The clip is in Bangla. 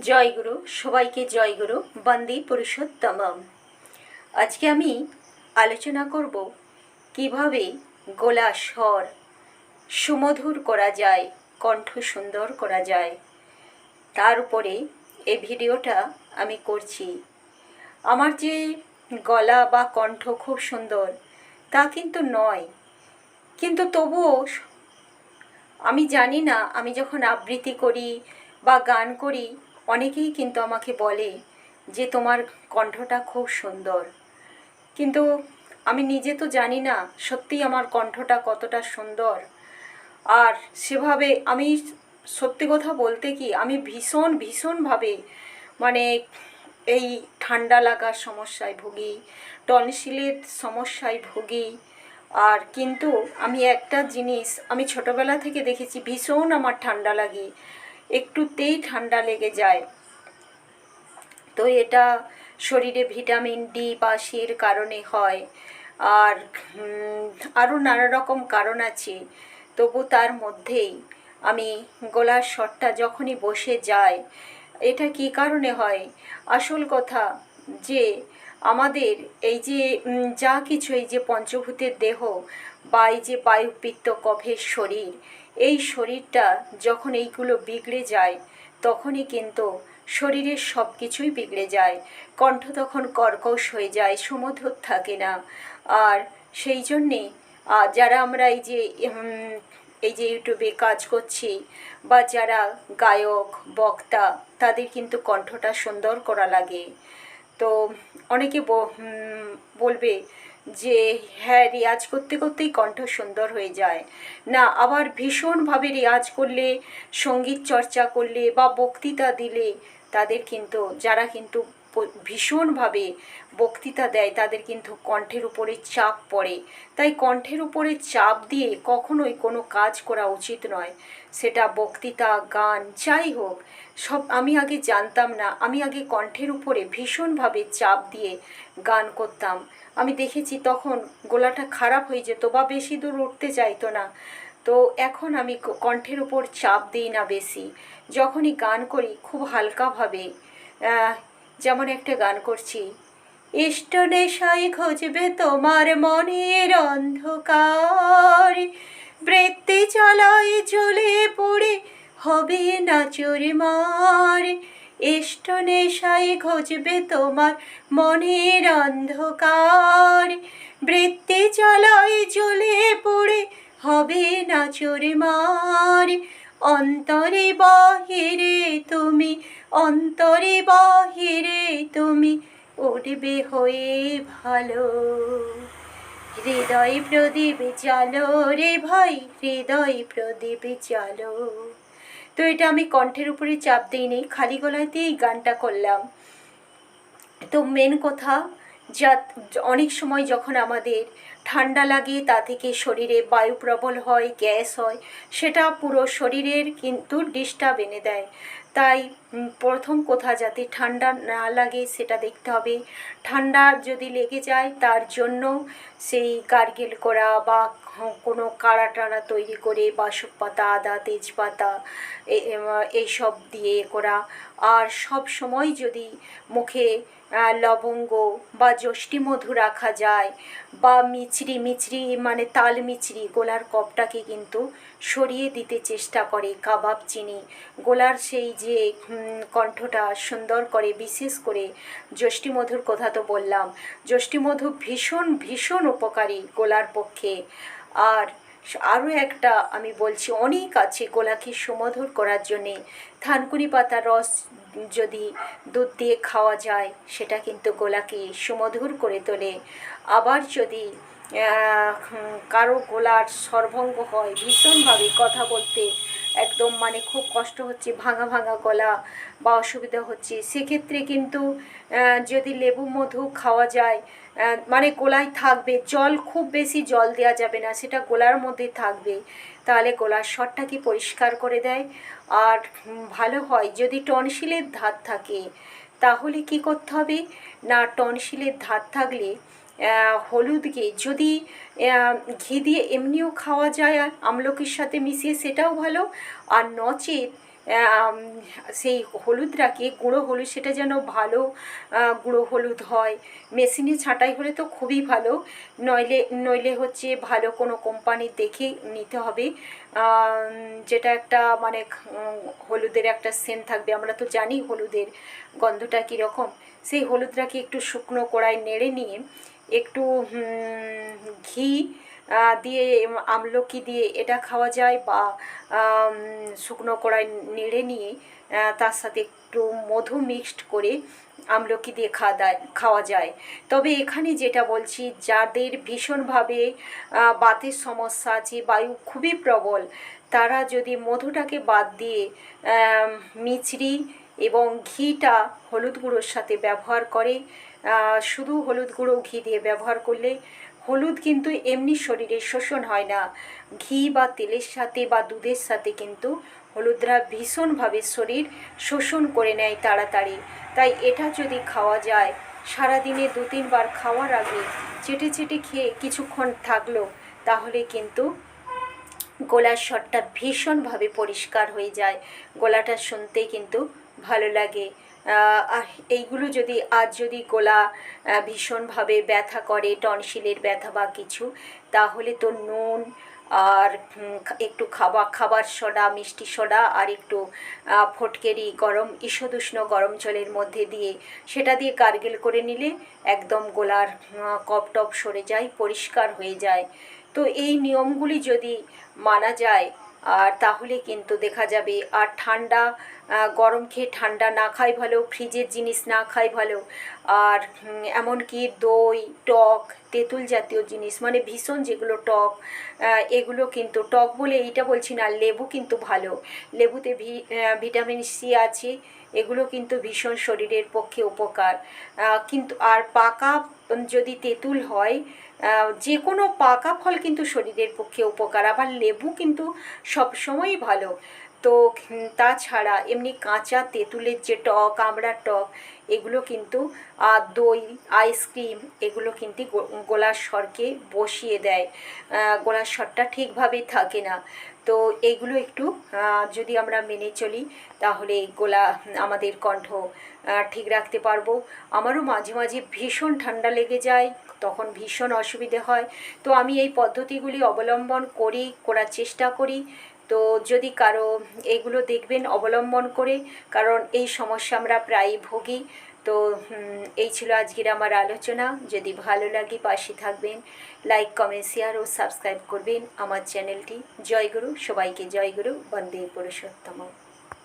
জয়গুরু সবাইকে জয়গুরু বন্দে পুরুষোত্তম আজকে আমি আলোচনা করব কীভাবে গোলা স্বর সুমধুর করা যায়, কণ্ঠ সুন্দর করা যায়। তার উপরে এই ভিডিওটা আমি করছি। আমার যে গলা বা কণ্ঠ খুব সুন্দর, তা কিন্তু নয়। কিন্তু তবুও আমি জানি না, আমি যখন আবৃত্তি করি বা গান করি অনেকেই কিন্তু আমাকে বলে যে তোমার কণ্ঠটা খুব সুন্দর। কিন্তু আমি নিজে তো জানি না সত্যিই আমার কণ্ঠটা কতটা সুন্দর। আর সেভাবে আমি সত্যি কথা বলতে কি আমি ভীষণ ভীষণভাবে মানে এই ঠান্ডা লাগার সমস্যায় ভুগি, টনসিলের সমস্যায় ভুগি। আর কিন্তু আমি একটা জিনিস আমি ছোটবেলা থেকে দেখেছি ভীষণ আমার ঠান্ডা লাগে। একটুতেই ঠান্ডা লেগে যায়। তো এটা শরীরে ভিটামিন ডি বা কারণে হয়। আর আরও নানা রকম কারণ আছে। তবু তার মধ্যেই আমি গলার স্বরটা যখনই বসে যায়, এটা কি কারণে হয়? আসল কথা যে, আমাদের এই যে যা কিছু এই যে পঞ্চভূতের দেহ বা এই যে বায়ু পিত্ত কফের শরীর এই শরীরটা যখন এইগুলো বিগড়ে যায়, তখনই কিন্তু শরীরের সব কিছুই বিগড়ে যায়। কণ্ঠ তখন কর্কশ হয়ে যায়, সুমধুর থাকে না। আর সেই জন্যে যারা আমরা এই যে এই যে ইউটিউবে কাজ করছি বা যারা গায়ক, বক্তা, তাদের কিন্তু কণ্ঠটা সুন্দর করা লাগে। তো অনেকে বলবে যে হ্যাঁ রেয়াজ করতে করতেই কণ্ঠ সুন্দর হয়ে যায়। না, আবার ভীষণভাবে রেয়াজ করলে, সংগীত চর্চা করলে বা বক্তৃতা দিলে, তাদের কিন্তু, যারা কিন্তু ভীষণভাবে বক্তৃতা দেয়, তাদের কিন্তু কণ্ঠের উপরে চাপ পড়ে। তাই কণ্ঠের উপরে চাপ দিয়ে কখনোই কোনো কাজ করা উচিত নয়। সেটা বক্তৃতা, গান, যাই হোক, সব আমি আগে জানতাম না। আমি আগে কণ্ঠের উপরে ভীষণভাবে চাপ দিয়ে গান করতাম। আমি দেখেছি তখন গলাটা খারাপ হয়ে যেত বা বেশি দূর উঠতে চাইতো না। তো এখন আমি কণ্ঠের উপর চাপ দিই না বেশি। যখনই গান করি খুব হালকাভাবে যেমন একটা গান করছি। ইষ্ট নেশায় খুঁজবে তোমার মনের অন্ধকার। বৃত্তি চলাই জ্বলে পড়ে হবে না চোরে মার। ইষ্ট নেশায় খুঁজবে তোমার মনের অন্ধকার। বৃত্তি চলাই জ্বলে পড়ে হবে না চোরে মার। অন্তরে বাহিরে তুমি অন্তরে বাহিরে তুমি উঠবে হয়ে ভালো। হৃদয় প্রদীপ চালো রে ভাই, হৃদয় প্রদীপ চালো তো এটা আমি কণ্ঠের উপরে চাপ দিইনি, খালি গলাতেই এই গানটা করলাম। তো মেন কথা, যা অনেক সময় যখন আমাদের ঠান্ডা লাগে, তা থেকে শরীরে বায়ু প্রবল হয়, গ্যাস হয়, সেটা পুরো শরীরের কিন্তু ডিস্টার্ব এনে দেয়। তাই প্রথম কোথা যাতে ঠান্ডা না লাগে সেটা দেখতে হবে। ঠান্ডা যদি লেগে যায় তার জন্য সেই গার্গেল করা বা কোনো কাড়া টাড়া তৈরি করে বাসক পাতা, আদা, তেজপাতা এইসব দিয়ে করা। আর সব সময় যদি মুখে লবঙ্গ বা যষ্টি মধু রাখা যায় বা মিছরি মিছরি মানে তাল মিছরি, গোলার কপটাকে কিন্তু সরিয়ে দিতে চেষ্টা করে কাবাব চিনি। গোলার সেই যে কণ্ঠটা সুন্দর করে, বিশেষ করে যষ্টি মধুর কথা তো বললাম। যষ্টি মধু ভীষণ ভীষণ উপকারী গোলার পক্ষে। আর আরও একটা আমি বলছি, অনেক আছে গোলাকে সুমধুর করার জন্যে। থানকুনি পাতার রস যদি দুধ দিয়ে খাওয়া যায়, সেটা কিন্তু গোলাকে সুমধুর করে তোলে। আবার যদি কারও গোলার সর্বঙ্গ হয়, ভীষণভাবে কথা বলতে একদম মানে খুব কষ্ট হচ্ছে, ভাঙা ভাঙা গলা বা অসুবিধা হচ্ছে। সেক্ষেত্রে কিন্তু যদি লেবু মধু খাওয়া যায় মানে গোলায় থাকবে, জল খুব বেশি জল দেওয়া যাবে না, সেটা গোলার মধ্যে থাকবে। তাহলে গলার স্বরটাকে পরিষ্কার করে দেয়? আর ভালো হয়, যদি টনসিলের ধার থাকে, তাহলে কি করতে হবে? না টনসিলের ধার থাকলে হলুদকে যদি ঘি দিয়ে এমনিও খাওয়া যায় আর আমলকির সাথে মিশিয়ে, সেটাও ভালো। আর নচেত সেই হলুদটাকে গুঁড়ো হলুদ, সেটা যেন ভালো গুঁড়ো হলুদ হয়। মেশিনে ছাঁটাই হলে তো খুবই ভালো। নইলে নইলে হচ্ছে ভালো কোনো কোম্পানির দেখে নিতে হবে। যেটা একটা মানে হলুদের একটা সেন্ট থাকবে। আমরা তো জানি হলুদের গন্ধটা কীরকম। সেই হলুদটাকে একটু শুকনো কড়াই নেড়ে নিয়ে একটু ঘি দিয়ে আমলকি দিয়ে এটা খাওয়া যায় বা শুকনো কড়াই নেড়ে নিয়ে তার সাথে একটু মধু মিক্সড করে আমলকি দিয়ে খাওয়া দায়, খাওয়া যায়। তবে এখানে যেটা বলছি, যাদের ভীষণভাবে বাতের সমস্যা আছে, বায়ু খুবই প্রবল, তারা যদি মধুটাকে বাদ দিয়ে মিছরি এবং ঘিটা হলুদ গুঁড়োর সাথে ব্যবহার করে শুধু হলুদ গুঁড়ো ঘি দিয়ে ব্যবহার করলে হলুদ কিন্তু এমনি শরীরে শোষণ হয় না। ঘি বা তেলের সাথে বা দুধের সাথে কিন্তু হলুদরা ভীষণভাবে শরীর শোষণ করে নেয় তাড়াতাড়ি। তাই এটা যদি খাওয়া যায়, সারাদিনে দু তিনবার খাওয়ার আগে চেটে চেটে খেয়ে কিছুক্ষণ থাকল, তাহলে কিন্তু গলার স্বরটা ভীষণভাবে পরিষ্কার হয়ে যায়। গলাটা শুনতে কিন্তু ভালো লাগে। আর এইগুলো যদি, আজ যদি গলা ভীষণভাবে ব্যথা করে, টনসিলের ব্যথা বা কিছু, তাহলে তো নুন আর একটু খাবার খাবার সোডা, মিষ্টি সোডা আর একটু ফটকেরি গরম ঈষদুষ্ণ গরম জলের মধ্যে দিয়ে, সেটা দিয়ে গার্গেল করে নিলে একদম গলার কপ টপ সরে যায়, পরিষ্কার হয়ে যায়। তো এই নিয়মগুলি যদি মানা যায়, আর তাহলে কিন্তু দেখা যাবে, আর ঠান্ডা গরম খেয়ে ঠান্ডা না খাই ভালো, ফ্রিজের জিনিস না খাই ভালো। আর এমনকি দই, টক, তেঁতুল জাতীয় জিনিস মানে ভীষণ যেগুলো টক এগুলো কিন্তু, টক বলে এইটা বলছি না, লেবু কিন্তু ভালো। লেবুতে ভি ভিটামিন সি আছে, এগুলো কিন্তু ভীষণ শরীরের পক্ষে উপকার। কিন্তু, আর পাকা যদি তেঁতুল হয় যে কোনো পাকা ফল কিন্তু শরীরের পক্ষে উপকার। আবার লেবু কিন্তু সবসময়ই ভালো। তো তাছাড়া এমনি কাঁচা তেঁতুলের যে টক, আমড়ার টক, এগুলো কিন্তু দই আইসক্রিম এগুলো কিন্তু গলার স্বরকে বসিয়ে দেয়। গলার স্বরটা ঠিকভাবে থাকে না। তো এইগুলো একটু যদি আমরা মেনে চলি, তাহলে গোলা, আমাদের কণ্ঠ ঠিক রাখতে পারব। আমারও মাঝে মাঝে ভীষণ ঠান্ডা লেগে যায়, তখন ভীষণ অসুবিধে হয়। তো আমি এই পদ্ধতিগুলি অবলম্বন করি করার চেষ্টা করি। তো যদি কারও এগুলো দেখবেন অবলম্বন করে, কারণ এই সমস্যা আমরা প্রায়ই ভুগি। তো এই ছিল আজকের আমার আলোচনা। যদি ভালো লাগে পাশে থাকবেন, লাইক, কমেন্ট, শেয়ার ও সাবস্ক্রাইব করবেন আমার চ্যানেলটি। জয়গুরু, সবাইকে জয়গুরু, বন্দে পুরুষোত্তম।